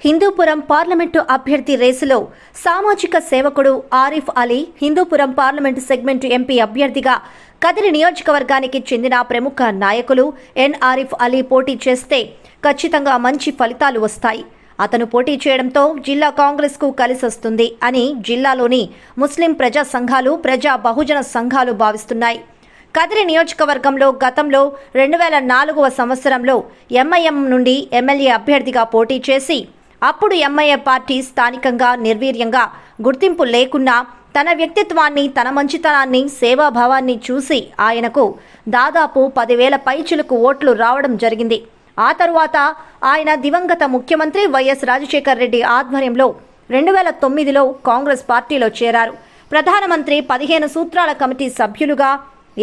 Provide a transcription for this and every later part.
Hindupuram parliament అభ్యర్థి రేసులో సామాజిక సేవకుడు Arif Ali Hindupuram parliament segment MP అభ్యర్థిగా కదిరి నియోజకవర్గానికి చెందిన ప్రముఖ నాయకులు ఎన్ ఆరిఫ్ అలీ పోటీ చేస్తే ఖచ్చితంగా మంచి ఫలితాలు వస్తాయి. అతను పోటీ చేయడంతో జిల్లా కాంగ్రెస్కు కలిసొస్తుంది అని జిల్లాలోని ముస్లిం ప్రజా సంఘాలు ప్రజా బహుజన సంఘాలు భావిస్తున్నాయి. కదిరి నియోజకవర్గంలో గతంలో రెండు వేల నాలుగవ సంవత్సరంలో ఎంఐఎం నుండి ఎమ్మెల్యే అభ్యర్థిగా పోటీ చేసి అప్పుడు ఎంఐఏ పార్టీ స్థానికంగా నిర్వీర్యంగా గుర్తింపు లేకున్నా తన వ్యక్తిత్వాన్ని తన మంచితనాన్ని సేవాభావాన్ని చూసి ఆయనకు దాదాపు పదివేల పైచులకు ఓట్లు రావడం జరిగింది. ఆ తరువాత ఆయన దివంగత ముఖ్యమంత్రి వైఎస్ రాజశేఖర్ రెడ్డి ఆధ్వర్యంలో రెండు వేల తొమ్మిదిలో కాంగ్రెస్ పార్టీలో చేరారు. ప్రధానమంత్రి పదిహేను సూత్రాల కమిటీ సభ్యులుగా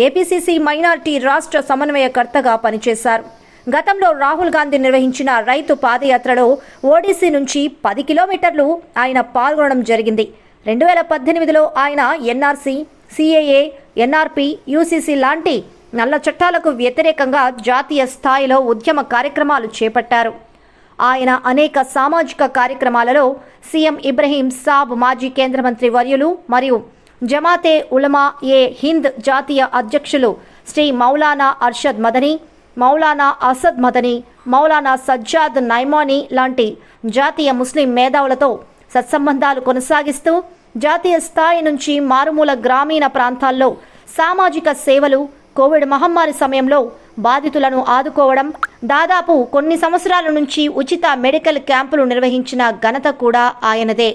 ఏపీసీసీ మైనార్టీ రాష్ట్ర సమన్వయకర్తగా పనిచేశారు. గతంలో రాహుల్ గాంధీ నిర్వహించిన రైతు పాదయాత్రలో ఓడిసీ నుంచి పది కిలోమీటర్లు ఆయన పాల్గొనడం జరిగింది. రెండు వేల పద్దెనిమిదిలో ఆయన ఎన్ఆర్సీ సిఏఏ ఎన్ఆర్పి యూసీసీ లాంటి నల్ల చట్టాలకు వ్యతిరేకంగా జాతీయ స్థాయిలో ఉద్యమ కార్యక్రమాలు చేపట్టారు. ఆయన అనేక సామాజిక కార్యక్రమాలలో సీఎం ఇబ్రహీం సాబ్ మాజీ కేంద్ర మంత్రి వర్యులు మరియు జమాతే ఉలమా ఏ హింద్ జాతీయ అధ్యక్షులు శ్రీ మౌలానా అర్షద్ మదనీ మౌలానా అసద్ మదనీ మౌలానా సజ్జాద్ నైమానీ లాంటి జాతీయ ముస్లిం మేధావులతో సత్సంబంధాలు కొనసాగిస్తూ జాతీయ స్థాయి నుంచి మారుమూల గ్రామీణ ప్రాంతాల్లో సామాజిక సేవలు కోవిడ్ మహమ్మారి సమయంలో బాధితులను ఆదుకోవడం దాదాపు కొన్ని సంవత్సరాల నుంచి ఉచిత మెడికల్ క్యాంపులు నిర్వహించిన ఘనత కూడా ఆయనదే.